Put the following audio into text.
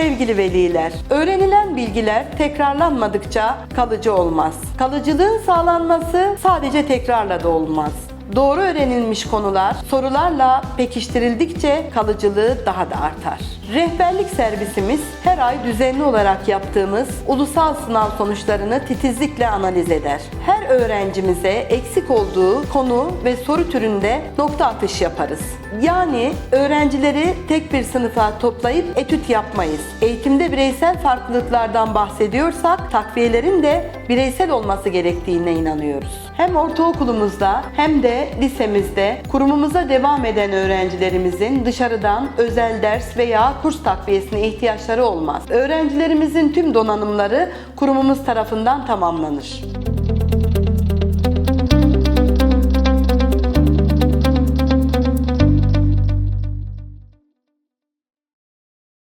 Sevgili veliler, öğrenilen bilgiler tekrarlanmadıkça kalıcı olmaz. Kalıcılığın sağlanması sadece tekrarla da olmaz. Doğru öğrenilmiş konular sorularla pekiştirildikçe kalıcılığı daha da artar. Rehberlik servisimiz her ay düzenli olarak yaptığımız ulusal sınav sonuçlarını titizlikle analiz eder. Her öğrencimize eksik olduğu konu ve soru türünde nokta atış yaparız. Yani öğrencileri tek bir sınıfa toplayıp etüt yapmayız. Eğitimde bireysel farklılıklardan bahsediyorsak takviyelerin de bireysel olması gerektiğine inanıyoruz. Hem ortaokulumuzda hem de lisemizde kurumumuza devam eden öğrencilerimizin dışarıdan özel ders veya kurs takviyesine ihtiyaçları olmaz. Öğrencilerimizin tüm donanımları kurumumuz tarafından tamamlanır.